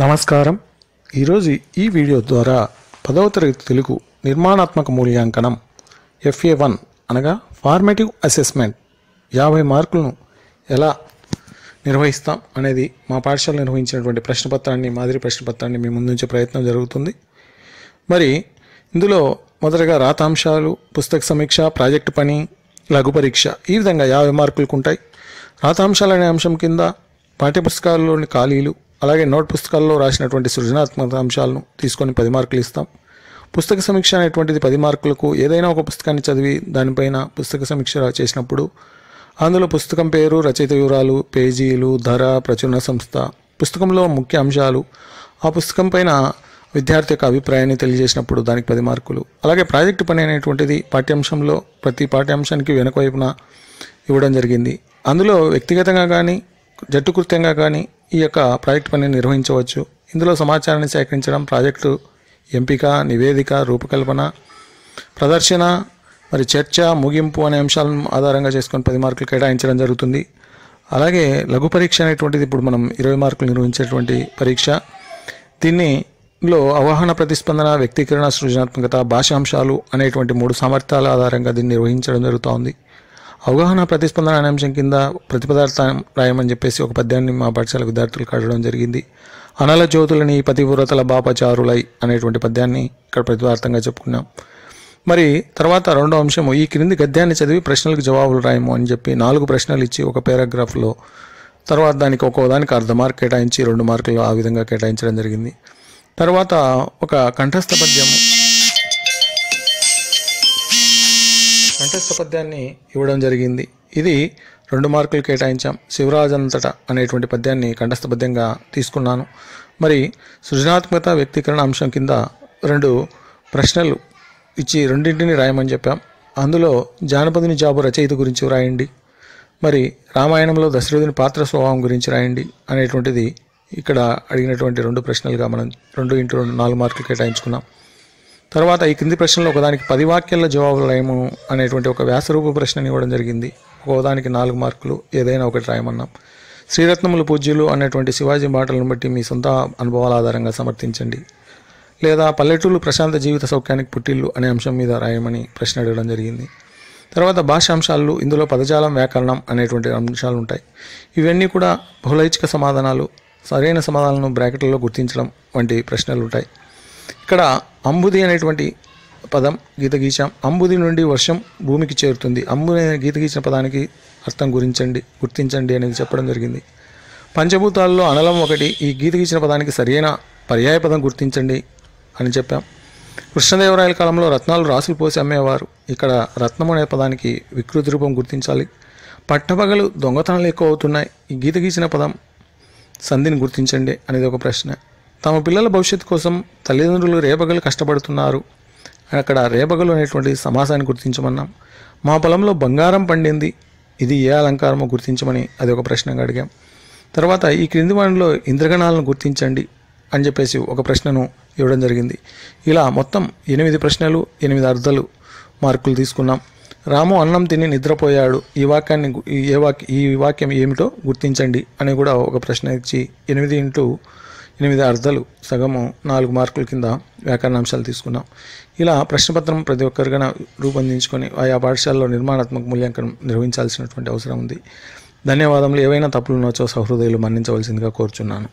నమస్కారం. ఈరోజు ఈ వీడియో ద్వారా పదవ తరగతి తెలుగు నిర్మాణాత్మక మూల్యాంకనం ఎఫ్ఏ వన్ అనగా ఫార్మేటివ్ అసెస్మెంట్ యాభై మార్కులను ఎలా నిర్వహిస్తాం అనేది మా పాఠశాల నిర్వహించినటువంటి ప్రశ్నపత్రాన్ని మాదిరి ప్రశ్నపత్రాన్ని మీ ముందుంచే ప్రయత్నం జరుగుతుంది. మరి ఇందులో మొదటగా రాతాంశాలు పుస్తక సమీక్ష ప్రాజెక్టు పని లఘు పరీక్ష ఈ విధంగా యాభై మార్కులకు ఉంటాయి. రాతాంశాలు అనే అంశం కింద పాఠ్యపుస్తకాల్లోని ఖాళీలు అలాగే నోట్ పుస్తకాల్లో రాసినటువంటి సృజనాత్మక అంశాలను తీసుకొని పది మార్కులు ఇస్తాం. పుస్తక సమీక్ష అనేటువంటిది పది మార్కులకు ఏదైనా ఒక పుస్తకాన్ని చదివి దానిపైన పుస్తక సమీక్ష చేసినప్పుడు అందులో పుస్తకం పేరు రచయిత వివరాలు పేజీలు ధర ప్రచురణ సంస్థ పుస్తకంలో ముఖ్య అంశాలు ఆ పుస్తకం పైన విద్యార్థి యొక్క అభిప్రాయాన్ని తెలియజేసినప్పుడు దానికి పది మార్కులు. అలాగే ప్రాజెక్టు పని అనేటువంటిది పాఠ్యాంశంలో ప్రతి పాఠ్యాంశానికి వెనుక వైపున ఇవ్వడం జరిగింది. అందులో వ్యక్తిగతంగా కానీ జట్టుకృత్యంగా కానీ ఈ యొక్క ప్రాజెక్ట్ పనిని నిర్వహించవచ్చు. ఇందులో సమాచారాన్ని సేకరించడం ప్రాజెక్టు ఎంపిక నివేదిక రూపకల్పన ప్రదర్శన మరి చర్చ ముగింపు అనే అంశాలను ఆధారంగా చేసుకొని పది మార్కులు కేటాయించడం జరుగుతుంది. అలాగే లఘు పరీక్ష అనేటువంటిది ఇప్పుడు మనం ఇరవై మార్కులు నిర్వహించేటువంటి పరీక్ష. దీన్ని లో అవగాహన ప్రతిస్పందన వ్యక్తీకరణ సృజనాత్మకత భాషాంశాలు అనేటువంటి మూడు సామర్థ్యాల ఆధారంగా దీన్ని నిర్వహించడం జరుగుతోంది అవగాహన ప్రతిస్పందన అనే అంశం కింద ప్రతిపదార్థం రాయమని చెప్పేసి ఒక పద్యాన్ని మా పాఠశాల విద్యార్థులు కట్టడం జరిగింది. అనల జ్యోతులని పతివ్రతల బాపచారులై అనేటువంటి పద్యాన్ని ఇక్కడ ప్రతిపార్థంగా చెప్పుకున్నాం. మరి తర్వాత రెండో అంశము ఈ క్రింది గద్యాన్ని చదివి ప్రశ్నలకు జవాబులు రాయము అని చెప్పి నాలుగు ప్రశ్నలు ఇచ్చి ఒక పారాగ్రాఫ్లో తర్వాత దానికి ఒక్కో దానికి అర్ధ మార్క్ కేటాయించి రెండు మార్కులు ఆ విధంగా కేటాయించడం జరిగింది. తర్వాత ఒక కంఠస్థ పద్యము కంఠస్థ పద్యాన్ని ఇవ్వడం జరిగింది. ఇది రెండు మార్కులు కేటాయించాం. శివరాజంతట అనేటువంటి పద్యాన్ని కంఠస్థ పద్యంగా తీసుకున్నాను. మరి సృజనాత్మకత వ్యక్తీకరణ అంశం కింద రెండు ప్రశ్నలు ఇచ్చి రెండింటిని రాయమని చెప్పాం. అందులో జానపదుని జాబు రచయిత గురించి రాయండి మరి రామాయణంలో దశరథుని పాత్ర స్వభావం గురించి రాయండి అనేటువంటిది ఇక్కడ అడిగినటువంటి రెండు ప్రశ్నలుగా మనం రెండు ఇంటూ రెండు నాలుగు మార్కులు కేటాయించుకున్నాం. తర్వాత ఈ క్రింది ప్రశ్నలో ఒకదానికి పది వాక్యాల జవాబులు రాయము అనేటువంటి ఒక వ్యాసరూప ప్రశ్నని ఇవ్వడం జరిగింది. ఒకదానికి నాలుగు మార్కులు ఏదైనా ఒకటి రాయమన్నాం. శ్రీరత్నములు పూజ్యులు అనేటువంటి శివాజీ మాటలను బట్టి మీ సొంత అనుభవాల ఆధారంగా సమర్థించండి. లేదా పల్లెటూళ్ళు ప్రశాంత జీవిత సౌఖ్యానికి పుట్టిల్లు అనే అంశం మీద రాయమని ప్రశ్న అడగడం జరిగింది. తర్వాత భాష అంశాలు ఇందులో పదజాలం వ్యాకరణం అనేటువంటి అంశాలు ఉంటాయి ఇవన్నీ కూడా బహుళైచ్ఛిక సమాధానాలు సరైన సమాధానాలను బ్రాకెట్లలో గుర్తించడం వంటి ప్రశ్నలు ఉంటాయి ఇక్కడ అంబుది అనేటువంటి పదం గీత గీచాం అంబుది నుండి వర్షం భూమికి చేరుతుంది. అంబు అనే గీత గీచిన పదానికి అర్థం గురించండి గుర్తించండి అనేది చెప్పడం జరిగింది. పంచభూతాల్లో అనలం ఒకటి ఈ గీత గీచిన పదానికి సరైన పర్యాయ పదం గుర్తించండి అని చెప్పాం. కృష్ణదేవరాయల కాలంలో రత్నాలు రాసులు పోసి అమ్మేవారు. ఇక్కడ రత్నం అనే పదానికి వికృతి రూపం గుర్తించాలి. పట్టపగలు దొంగతనాలు ఎక్కువ అవుతున్నాయి. ఈ గీత గీచిన పదం సంధిని గుర్తించండి అనేది ఒక ప్రశ్న. తమ పిల్లల భవిష్యత్తు కోసం తల్లిదండ్రులు రేపగలు కష్టపడుతున్నారు. అక్కడ రేపగలు అనేటువంటి సమాసాన్ని గుర్తించమన్నాం. మా పొలంలో బంగారం పండింది. ఇది ఏ అలంకారమో గుర్తించమని అది ఒక ప్రశ్నగా అడిగాం. తర్వాత ఈ క్రింది వాటిలో ఇంద్రగణాలను గుర్తించండి అని చెప్పేసి ఒక ప్రశ్నను ఇవ్వడం జరిగింది. ఇలా మొత్తం ఎనిమిది ప్రశ్నలు ఎనిమిది అర్థాలు మార్కులు తీసుకున్నాం. రాము అన్నం తిని నిద్రపోయాడు. ఈ వాక్యాన్ని ఈ ఏ వాక్య ఈ వాక్యం ఏమిటో గుర్తించండి అని కూడా ఒక ప్రశ్న ఇచ్చి ఎనిమిది ఇంటూ ఎనిమిది అర్థాలు సగము నాలుగు మార్కుల కింద వ్యాకరణాంశాలు తీసుకున్నాం. ఇలా ప్రశ్నపత్రం ప్రతి ఒక్కరిగా రూపొందించుకొని ఆయా పాఠశాలలో నిర్మాణాత్మక మూల్యాంకనం నిర్వహించాల్సినటువంటి అవసరం ఉంది. ధన్యవాదములు. ఏవైనా తప్పులు నచ్చో సహృదయులు మన్నించవలసిందిగా కోరుచున్నాను.